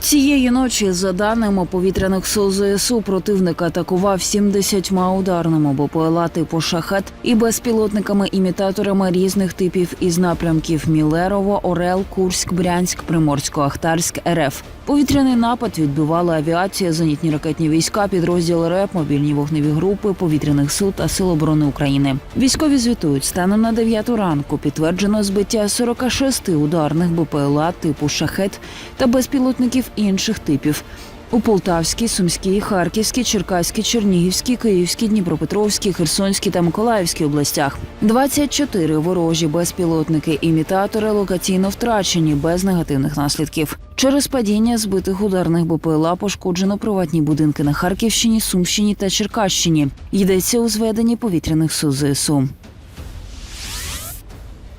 Цієї ночі, за даними повітряних сил ЗСУ, противник атакував 70 ударними БПЛА типу шахет і безпілотниками-імітаторами різних типів із напрямків Мілерово, Орел, Курськ, Брянськ, Приморсько-Ахтарськ, РФ. Повітряний напад відбивала авіація, зенітні ракетні війська, підрозділи РЕП, мобільні вогневі групи повітряних сил та сил оборони України. Військові звітують станом на 9 ранку. Підтверджено збиття 46 ударних БПЛА типу шахет та безпілотників інших типів. У Полтавській, Сумській, Харківській, Черкаській, Чернігівській, Київській, Дніпропетровській, Херсонській та Миколаївській областях. 24 ворожі безпілотники-імітатори локаційно втрачені без негативних наслідків. Через падіння збитих ударних БПЛА пошкоджено приватні будинки на Харківщині, Сумщині та Черкащині. Йдеться у зведенні повітряних сил ЗСУ.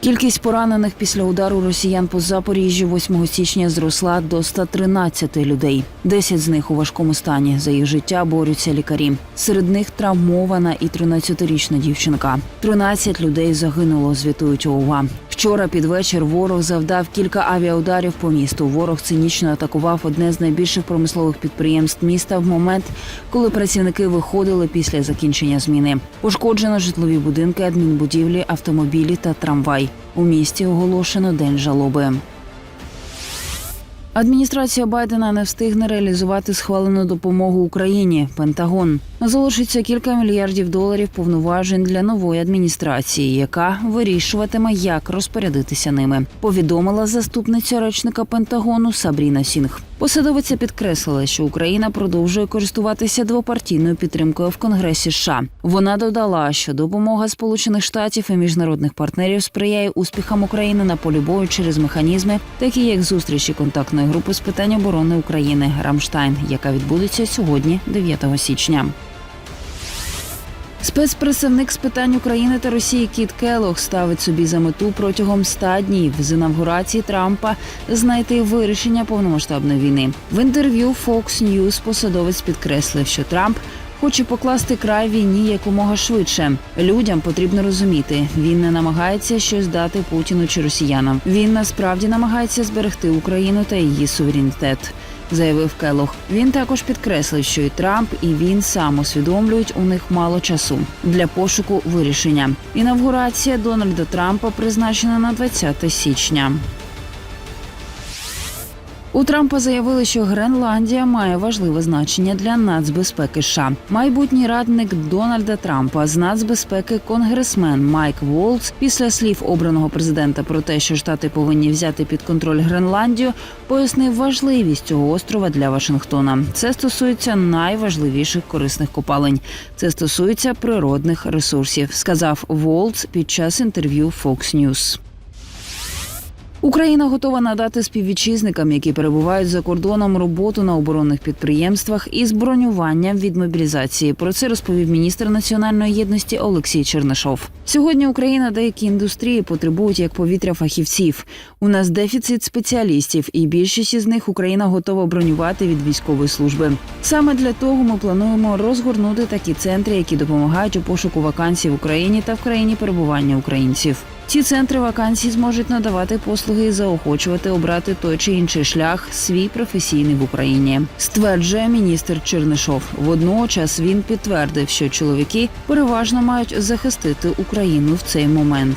Кількість поранених після удару росіян по Запоріжжю 8 січня зросла до 113 людей. 10 з них у важкому стані. За їх життя борються лікарі. Серед них травмована і 13-річна дівчинка. 13 людей загинуло. Звітують ОУА. Вчора під вечір ворог завдав кілька авіаударів по місту. Ворог цинічно атакував одне з найбільших промислових підприємств міста в момент, коли працівники виходили після закінчення зміни. Пошкоджено житлові будинки, адмінбудівлі, автомобілі та трамвай. У місті оголошено день жалоби. Адміністрація Байдена не встигне реалізувати схвалену допомогу Україні. Пентагон залишиться кілька мільярдів доларів повноважень для нової адміністрації, яка вирішуватиме, як розпорядитися ними. Повідомила заступниця речника Пентагону Сабріна Сінг. Посадовиця підкреслила, що Україна продовжує користуватися двопартійною підтримкою в Конгресі. США. Вона додала, що допомога Сполучених Штатів і міжнародних партнерів сприяє успіхам України на полі бою через механізми, такі як зустрічі контактної групи з питань оборони України Рамштайн, яка відбудеться сьогодні, 9 січня. Спецпредставник з питань України та Росії Кіт Келох ставить собі за мету протягом 100 днів з інавгурації Трампа знайти вирішення повномасштабної війни. В інтерв'ю Fox News посадовець підкреслив, що Трамп хоче покласти край війні якомога швидше. Людям потрібно розуміти, він не намагається щось дати Путіну чи росіянам. Він насправді намагається зберегти Україну та її суверенітет заявив Келох. Він також підкреслив, що і Трамп, і він сам усвідомлюють, у них мало часу для пошуку вирішення. Інавгурація Дональда Трампа призначена на 20 січня. У Трампа заявили, що Гренландія має важливе значення для нацбезпеки. США. майбутній радник Дональда Трампа з нацбезпеки конгресмен Майк Волц після слів обраного президента про те, що штати повинні взяти під контроль Гренландію, пояснив важливість цього острова для Вашингтона. Це стосується найважливіших корисних копалень. Це стосується природних ресурсів, сказав Волц під час інтерв'ю Fox News. Україна готова надати співвітчизникам, які перебувають за кордоном, роботу на оборонних підприємствах із бронюванням від мобілізації. Про це розповів міністр національної єдності Олексій Чернишов. Сьогодні Україна деякі індустрії потребують як повітря фахівців. У нас дефіцит спеціалістів, і більшість із них Україна готова бронювати від військової служби. Саме для того ми плануємо розгорнути такі центри, які допомагають у пошуку вакансій в Україні та в країні перебування українців. Ці центри вакансій зможуть надавати послуги і заохочувати обрати той чи інший шлях свій професійний в Україні. Стверджує міністр Чернишов. Водночас він підтвердив, що чоловіки переважно мають захистити Україну в цей момент.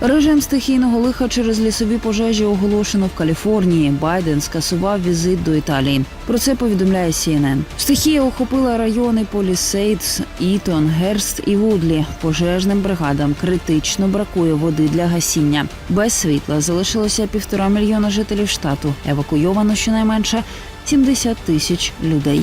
Режим стихійного лиха через лісові пожежі оголошено в Каліфорнії. Байден скасував візит до Італії. Про це повідомляє CNN. Стихія охопила райони Полісейдс, Ітон, Герст і Вудлі. Пожежним бригадам критично бракує води для гасіння. Без світла залишилося півтора мільйона жителів штату. Евакуйовано щонайменше 70 тисяч людей.